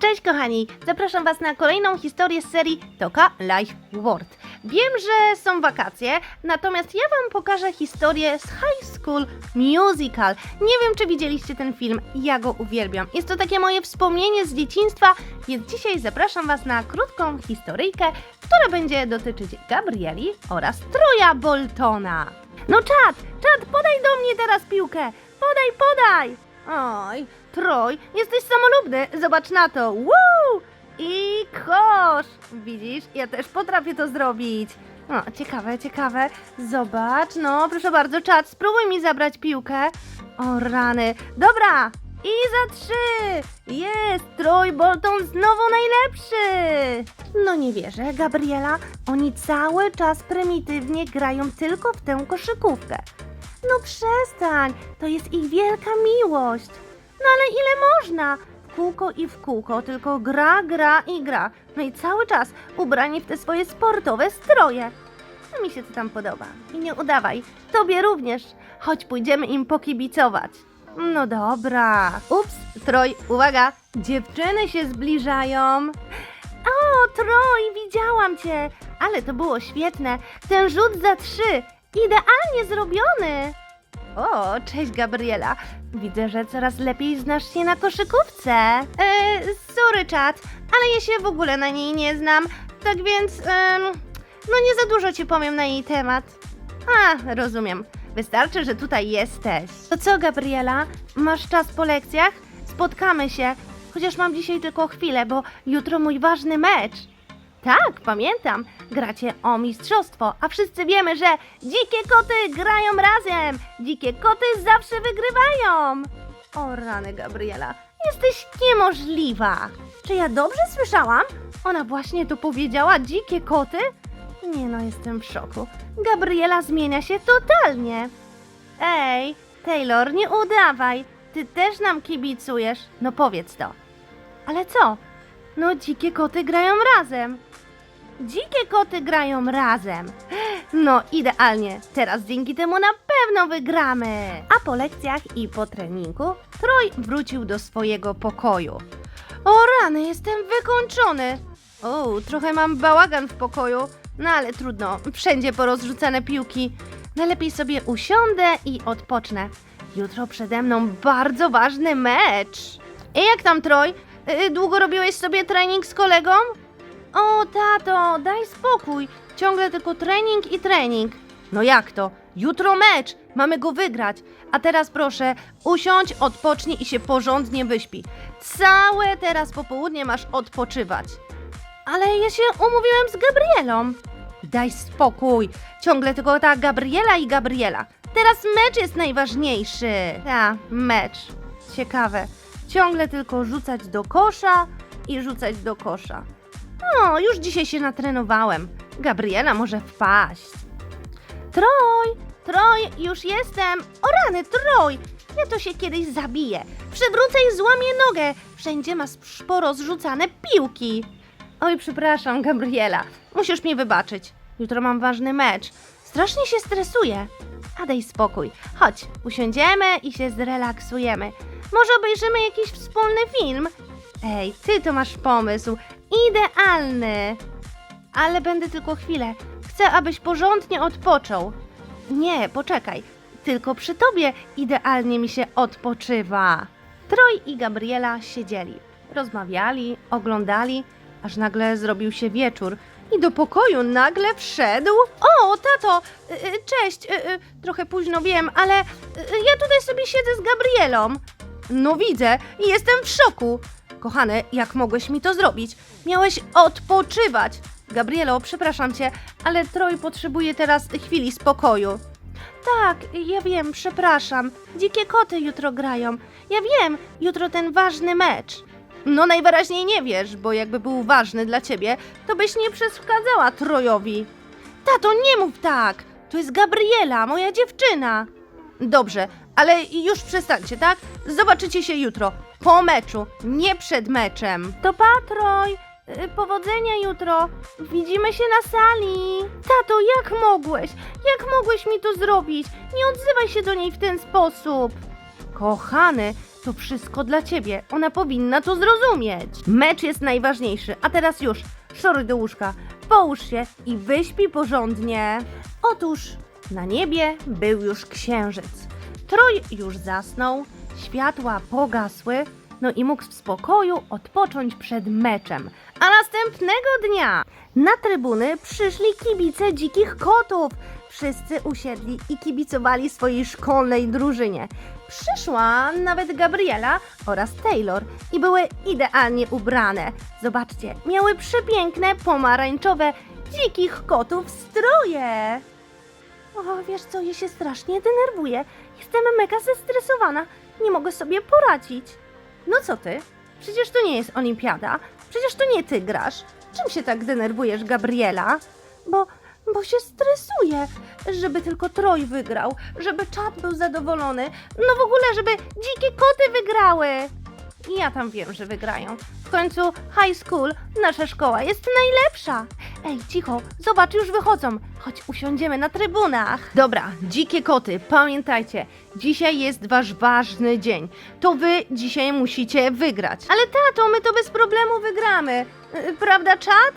Cześć kochani, zapraszam Was na kolejną historię z serii Toka Life World. Wiem, że są wakacje, natomiast ja Wam pokażę historię z High School Musical. Nie wiem, czy widzieliście ten film, ja go uwielbiam. Jest to takie moje wspomnienie z dzieciństwa, więc dzisiaj zapraszam Was na krótką historyjkę, która będzie dotyczyć Gabrieli oraz Troja Boltona. No czad, czad, podaj do mnie teraz piłkę! Podaj, podaj! Oj, Troj, jesteś samolubny, zobacz na to. Woo! I kosz! Widzisz, ja też potrafię to zrobić. O, ciekawe, ciekawe. Zobacz, no, proszę bardzo, czad, spróbuj mi zabrać piłkę. O, rany. Dobra, i za trzy! Jest, Troy Bolton znowu najlepszy! No nie wierzę, Gabriela, oni cały czas prymitywnie grają tylko w tę koszykówkę. No przestań, to jest ich wielka miłość. No ale ile można? Kółko i w kółko, tylko gra, gra i gra. No i cały czas ubrani w te swoje sportowe stroje. No mi się to tam podoba. I nie udawaj, tobie również. Chodź, pójdziemy im pokibicować. No dobra. Ups, Troj, uwaga, dziewczyny się zbliżają. O, Troj, widziałam cię. Ale to było świetne. Ten rzut za trzy. Idealnie zrobiony. O, cześć Gabriela. Widzę, że coraz lepiej znasz się na koszykówce. E, sorry, czat, ale ja się w ogóle na niej nie znam. Tak więc, em, no nie za dużo ci powiem na jej temat. A, rozumiem. Wystarczy, że tutaj jesteś. To co, Gabriela? Masz czas po lekcjach? Spotkamy się. Chociaż mam dzisiaj tylko chwilę, bo jutro mój ważny mecz. Tak, pamiętam. Gracie o mistrzostwo, a wszyscy wiemy, że dzikie koty grają razem. Dzikie koty zawsze wygrywają. O rany, Gabriela, jesteś niemożliwa. Czy ja dobrze słyszałam? Ona właśnie to powiedziała, dzikie koty? Nie no, jestem w szoku. Gabriela zmienia się totalnie. Ej, Taylor, nie udawaj. Ty też nam kibicujesz. No powiedz to. Ale co? No dzikie koty grają razem. Dzikie koty grają razem. No idealnie. Teraz dzięki temu na pewno wygramy. A po lekcjach i po treningu Troj wrócił do swojego pokoju. O rany, jestem wykończony. O, trochę mam bałagan w pokoju. No ale trudno, wszędzie porozrzucane piłki. Najlepiej sobie usiądę i odpocznę. Jutro przede mną bardzo ważny mecz. I jak tam, Troj? Y, Długo robiłeś sobie trening z kolegą? O, tato, daj spokój. Ciągle tylko trening i trening. No jak to? Jutro mecz. Mamy go wygrać. A teraz proszę, usiądź, odpocznij i się porządnie wyśpi. Całe teraz popołudnie masz odpoczywać. Ale ja się umówiłem z Gabrielą. Daj spokój. Ciągle tylko ta Gabriela i Gabriela. Teraz mecz jest najważniejszy. Ta, mecz. Ciekawe. Ciągle tylko rzucać do kosza i rzucać do kosza. No, już dzisiaj się natrenowałem. Gabriela może wpaść. Troj, Troj, już jestem. O rany, Troj, ja to się kiedyś zabiję. Przewrócę i złamię nogę. Wszędzie ma sporo zrzucane piłki. Oj, przepraszam, Gabriela. Musisz mi wybaczyć. Jutro mam ważny mecz. Strasznie się stresuję. A daj spokój. Chodź, usiądziemy i się zrelaksujemy. Może obejrzymy jakiś wspólny film? Ej, ty to masz pomysł. Idealny. Ale będę tylko chwilę. Chcę, abyś porządnie odpoczął. Nie, poczekaj. Tylko przy tobie idealnie mi się odpoczywa. Troj i Gabriela siedzieli, rozmawiali, oglądali, aż nagle zrobił się wieczór i do pokoju nagle wszedł. O, tato, y, y, cześć, y, trochę późno wiem, ale ja tutaj sobie siedzę z Gabrielą. No widzę jestem w szoku. Kochany, jak mogłeś mi to zrobić? Miałeś odpoczywać. Gabrielo, przepraszam cię, ale Troj potrzebuje teraz chwili spokoju. Tak, ja wiem, przepraszam. Dzikie koty jutro grają. Ja wiem, jutro ten ważny mecz. No najwyraźniej nie wiesz, bo jakby był ważny dla ciebie, to byś nie przeszkadzała Trojowi. Tato, nie mów tak! To jest Gabriela, moja dziewczyna. Dobrze, ale już przestańcie, tak? Zobaczycie się jutro. Po meczu, nie przed meczem. To Patroj, y, powodzenia jutro. Widzimy się na sali. Tato, jak mogłeś? Jak mogłeś mi to zrobić? Nie odzywaj się do niej w ten sposób. Kochany, to wszystko dla ciebie. Ona powinna to zrozumieć. Mecz jest najważniejszy, a teraz już, szoruj do łóżka, połóż się i wyśpij porządnie. Otóż na niebie był już księżyc. Troj już zasnął, światła pogasły, no i mógł w spokoju odpocząć przed meczem. A następnego dnia na trybuny przyszli kibice dzikich kotów. Wszyscy usiedli i kibicowali swojej szkolnej drużynie. Przyszła nawet Gabriela oraz Taylor i były idealnie ubrane. Zobaczcie, miały przepiękne pomarańczowe dzikich kotów stroje. O, wiesz co, ja się strasznie denerwuję. Jestem mega zestresowana. Nie mogę sobie poradzić. No co ty? Przecież to nie jest olimpiada. Przecież to nie ty grasz. Czym się tak denerwujesz, Gabriela? Bo, bo się stresuję, żeby tylko Troj wygrał, żeby czat był zadowolony. No w ogóle, żeby dzikie koty wygrały. I ja tam wiem, że wygrają. W końcu high school, nasza szkoła jest najlepsza. Ej, cicho, zobacz, już wychodzą. Chodź, usiądziemy na trybunach. Dobra, dzikie koty, pamiętajcie, dzisiaj jest wasz ważny dzień. To wy dzisiaj musicie wygrać. Ale tato, my to bez problemu wygramy. Yy, Prawda, czat?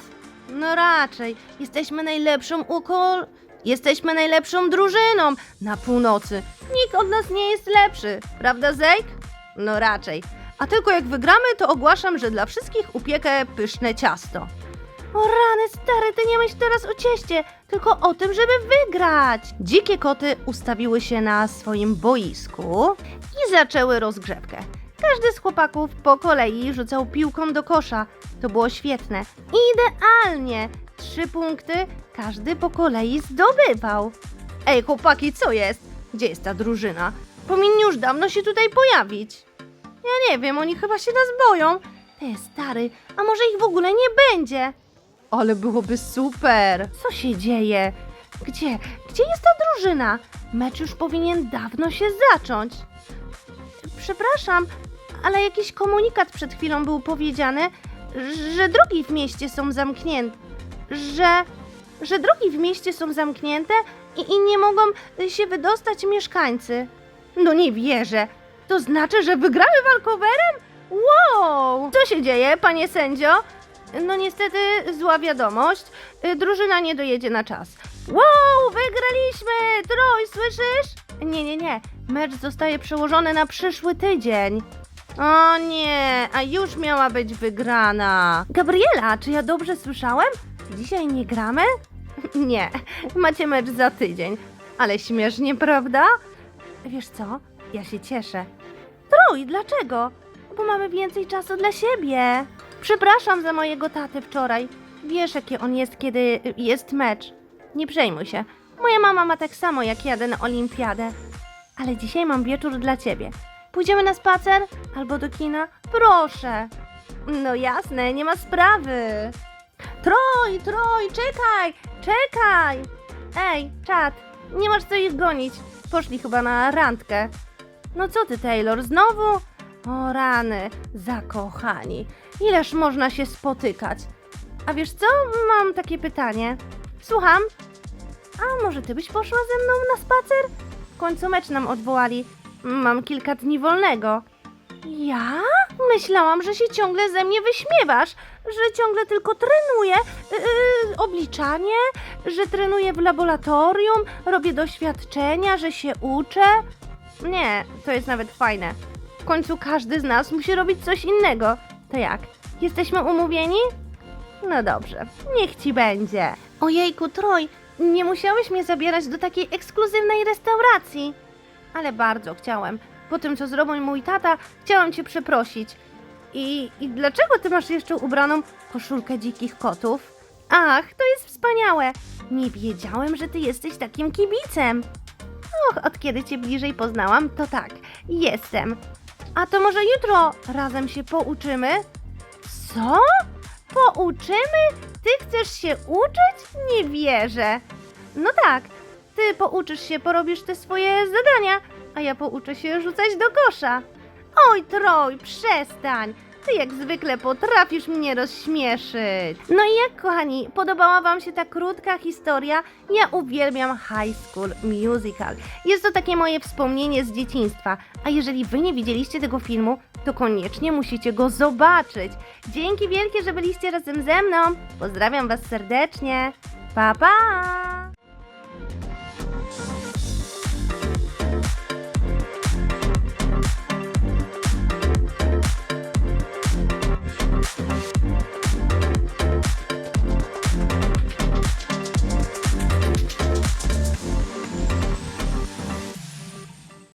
No raczej. Jesteśmy najlepszą ukol... Jesteśmy najlepszą drużyną na północy. Nikt od nas nie jest lepszy. Prawda, Zejk? No raczej. A tylko jak wygramy, to ogłaszam, że dla wszystkich upiekę pyszne ciasto. O rany, stary, ty nie myśl teraz o cieście, tylko o tym, żeby wygrać. Dzikie koty ustawiły się na swoim boisku i zaczęły rozgrzewkę. Każdy z chłopaków po kolei rzucał piłką do kosza. To było świetne. Idealnie. Trzy punkty każdy po kolei zdobywał. Ej, chłopaki, co jest? Gdzie jest ta drużyna? Powinni już dawno się tutaj pojawić. Ja nie wiem, oni chyba się nas boją. Ty, stary, a może ich w ogóle nie będzie? Ale byłoby super. Co się dzieje? Gdzie? Gdzie jest ta drużyna? Mecz już powinien dawno się zacząć. Przepraszam, ale jakiś komunikat przed chwilą był powiedziany, że drogi w mieście są zamknięte. Że, że drogi w mieście są zamknięte i, i nie mogą się wydostać mieszkańcy. No nie wierzę. To znaczy, że wygramy walkowerem? Wow! Co się dzieje, panie sędzio? No niestety zła wiadomość. Y, Drużyna nie dojedzie na czas. Wow, wygraliśmy! Troj, słyszysz? Nie, nie, nie. Mecz zostaje przełożony na przyszły tydzień. O nie, a już miała być wygrana. Gabriela, czy ja dobrze słyszałem? Dzisiaj nie gramy? Nie, macie mecz za tydzień. Ale śmiesznie, prawda? Wiesz co? Ja się cieszę. Trój, dlaczego? Bo mamy więcej czasu dla siebie. Przepraszam za mojego tatę wczoraj. Wiesz, jaki on jest, kiedy jest mecz. Nie przejmuj się. Moja mama ma tak samo, jak jadę na olimpiadę. Ale dzisiaj mam wieczór dla ciebie. Pójdziemy na spacer? Albo do kina? Proszę. No jasne, nie ma sprawy. Troj, Troj, czekaj, czekaj. Ej, czad, nie masz co ich gonić. Poszli chyba na randkę. No co ty, Taylor, znowu? O rany, zakochani. Ileż można się spotykać? A wiesz co? Mam takie pytanie. Słucham? A może ty byś poszła ze mną na spacer? W końcu mecz nam odwołali. Mam kilka dni wolnego. Ja? Myślałam, że się ciągle ze mnie wyśmiewasz, że ciągle tylko trenuję yy, obliczanie, że trenuję w laboratorium, robię doświadczenia, że się uczę. Nie, to jest nawet fajne. W końcu każdy z nas musi robić coś innego. To jak? Jesteśmy umówieni? No dobrze, niech ci będzie. Ojejku, Troj, nie musiałeś mnie zabierać do takiej ekskluzywnej restauracji. Ale bardzo chciałem. Po tym, co zrobił mój tata, chciałam cię przeprosić. I, I dlaczego ty masz jeszcze ubraną koszulkę dzikich kotów? Ach, to jest wspaniałe. Nie wiedziałem, że ty jesteś takim kibicem. Och, od kiedy cię bliżej poznałam, to tak, jestem. A to może jutro razem się pouczymy? Co? Pouczymy? Ty chcesz się uczyć? Nie wierzę. No tak, ty pouczysz się, porobisz te swoje zadania, a ja pouczę się rzucać do kosza. Oj, Troj, przestań. Ty jak zwykle potrafisz mnie rozśmieszyć. No i jak, kochani, podobała Wam się ta krótka historia? Ja uwielbiam High School Musical. Jest to takie moje wspomnienie z dzieciństwa. A jeżeli Wy nie widzieliście tego filmu, to koniecznie musicie go zobaczyć. Dzięki wielkie, że byliście razem ze mną. Pozdrawiam Was serdecznie. Pa, pa!